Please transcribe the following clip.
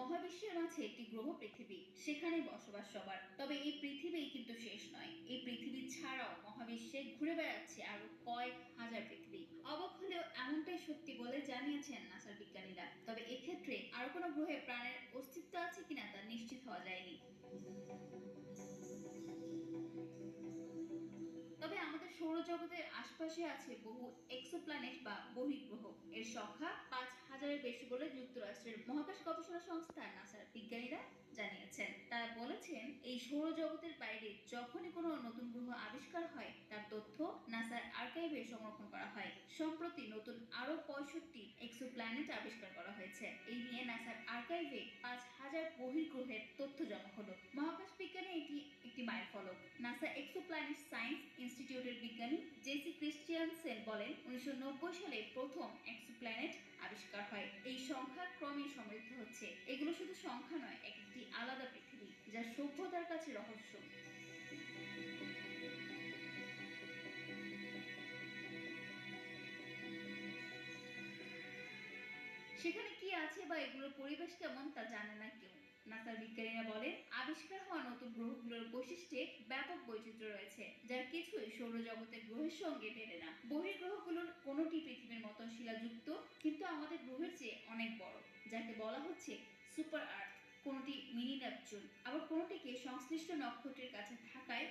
মহাবিশ্বের মাঝে একটি গ্রহ পৃথিবী, সেখানে বসবাস সবার। তবে এই পৃথিবী কিন্তু শেষ নয়। এই পৃথিবী ছাড়াও মহাবিশ্বে ঘুরে বেড়াচ্ছে আরও কয়েক হাজার পৃথিবী। অবাক হলেও এমনটাই সত্যি বলে জানিয়েছেন নাসার বিজ্ঞানীরা। তবে এক্ষেত্রে আরও কোনো গ্রহে প্রাণের অস্তিত্ব আছে কিনা তা নিশ্চিত হওয়া যায়নি। তবে আমাদের সৌরজগতের আশপাশে আছে বহু এক্সোপ্ল্যানেট বা বহির্গ্রহ এর সংখ্যা হাজারের বেশি বলে যুক্তরাষ্ট্রের মহাকাশ গবেষণা সংস্থা নাসার বিজ্ঞানীরা জানিয়েছেন। তারা বলেছেন, এই সৌরজগতের বাইরে যখনই কোনো নতুন গ্রহ আবিষ্কার হয়, তার তথ্য নাসার আর্কাইভে সংরক্ষণ করা হয়। সম্প্রতি নতুন আরও পঁয়ষট্টি এক্সোপ্ল্যানেট আবিষ্কার করা হয়েছে। এই নিয়ে নাসার আর্কাইভে পাঁচ হাজার বহির্গ্রহের তথ্য জমা হলো। মহাকাশ বিজ্ঞানে এটি একটি মাইলফলক নাসা এক্সোপ্ল্যানেট সায়েন্স ইনস্টিটিউটের বিজ্ঞানী জেসি ক্রিস্টিয়ানসেন বলেন, উনিশশো নব্বই সালে প্রথম এক্সোপ্ল্যানেট আবিষ্কার হয় এই সংখ্যা ক্রমে সমৃদ্ধ হচ্ছে। এগুলো শুধু সংখ্যা নয় এক একটি আলাদা পৃথিবী যা সভ্যতার কাছে রহস্য। সেখানে কি আছে বা এগুলোর পরিবেশ কেমন তা জানে না কেউ। নাসার বিজ্ঞানীরা বলেন, আবিষ্কার হওয়া নতুন গ্রহগুলোর বৈশিষ্ট্যে ব্যাপক বৈচিত্র্য রয়েছে, যার কিছুই সৌরজগতের গ্রহের সঙ্গে মেলে না। বহির্গ্রহগুলোর কোনোটি পৃথিবীর মতো শিলাযুক্ত, কিন্তু আমাদের গ্রহের চেয়ে অনেক যাকে বলা হচ্ছে সুপার আর্থ কোনোটি মিনি নেপচুন। আবার কোনোটিকে সংশ্লিষ্ট নক্ষত্রের কাছে থাকায়